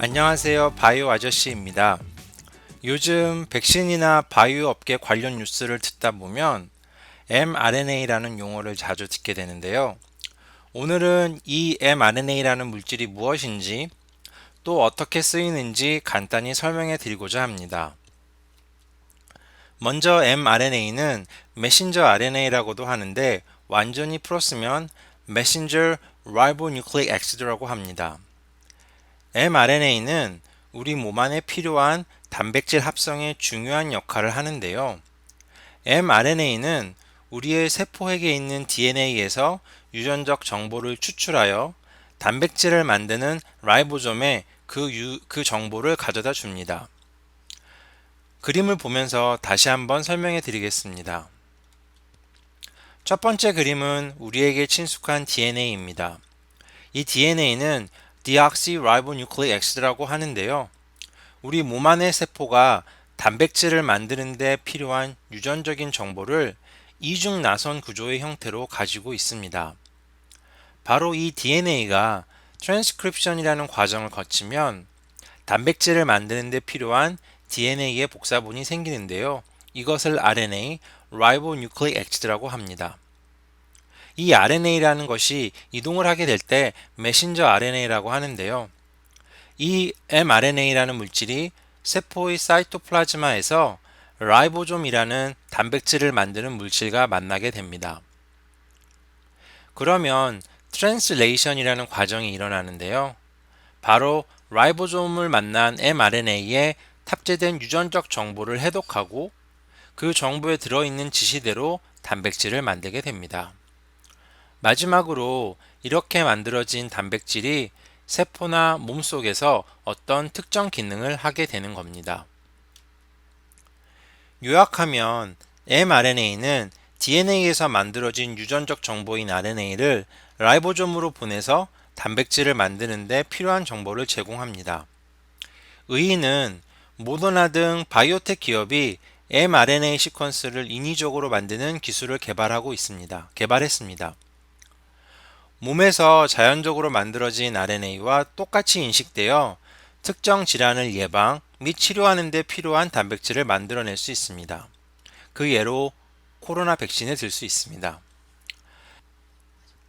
안녕하세요. 바이오 아저씨입니다. 요즘 백신이나 바이오 업계 관련 뉴스를 듣다 보면 mRNA라는 용어를 자주 듣게 되는데요. 오늘은 이 mRNA라는 물질이 무엇인지 또 어떻게 쓰이는지 간단히 설명해 드리고자 합니다. 먼저 mRNA는 메신저 RNA라고도 하는데 완전히 풀었으면 Messenger Ribonucleic Acid라고 합니다. mRNA는 우리 몸 안에 필요한 단백질 합성에 중요한 역할을 하는데요. mRNA는 우리의 세포핵에 있는 DNA에서 유전적 정보를 추출하여 단백질을 만드는 라이보솜에 그, 유, 그 정보를 가져다 줍니다. 그림을 보면서 다시 한번 설명해 드리겠습니다. 첫 번째 그림은 우리에게 친숙한 DNA입니다. 이 DNA는 디옥시라이보뉴클레이엑스라고 하는데요. 우리 몸 안의 세포가 단백질을 만드는 데 필요한 유전적인 정보를 이중 나선 구조의 형태로 가지고 있습니다. 바로 이 DNA가 트랜스크립션이라는 과정을 거치면 단백질을 만드는 데 필요한 DNA의 복사본이 생기는데요. 이것을 RNA, Ribonucleic Acid라고 합니다. 이 RNA라는 것이 이동을 하게 될 때 메신저 RNA라고 하는데요. 이 mRNA라는 물질이 세포의 사이토플라즈마에서 라이보좀이라는 단백질을 만드는 물질과 만나게 됩니다. 그러면 트랜슬레이션이라는 과정이 일어나는데요. 바로 라이보좀을 만난 mRNA에 탑재된 유전적 정보를 해독하고 그 정보에 들어있는 지시대로 단백질을 만들게 됩니다. 마지막으로 이렇게 만들어진 단백질이 세포나 몸 속에서 어떤 특정 기능을 하게 되는 겁니다. 요약하면 mRNA는 DNA에서 만들어진 유전적 정보인 RNA를 라이보좀으로 보내서 단백질을 만드는데 필요한 정보를 제공합니다. 의의는 모더나 등 바이오텍 기업이 mRNA 시퀀스를 인위적으로 만드는 기술을 개발하고 있습니다. 개발했습니다. 몸에서 자연적으로 만들어진 RNA와 똑같이 인식되어 특정 질환을 예방 및 치료하는 데 필요한 단백질을 만들어낼 수 있습니다. 그 예로 코로나 백신을 들수 있습니다.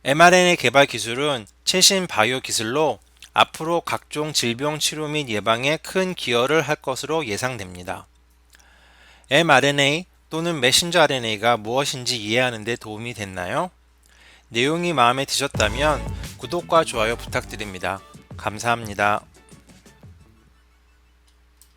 mRNA 개발 기술은 최신 바이오 기술로 앞으로 각종 질병 치료 및 예방에 큰 기여를 할 것으로 예상됩니다. mRNA 또는 메신저 RNA가 무엇인지 이해하는 데 도움이 됐나요? 내용이 마음에 드셨다면 구독과 좋아요 부탁드립니다. 감사합니다.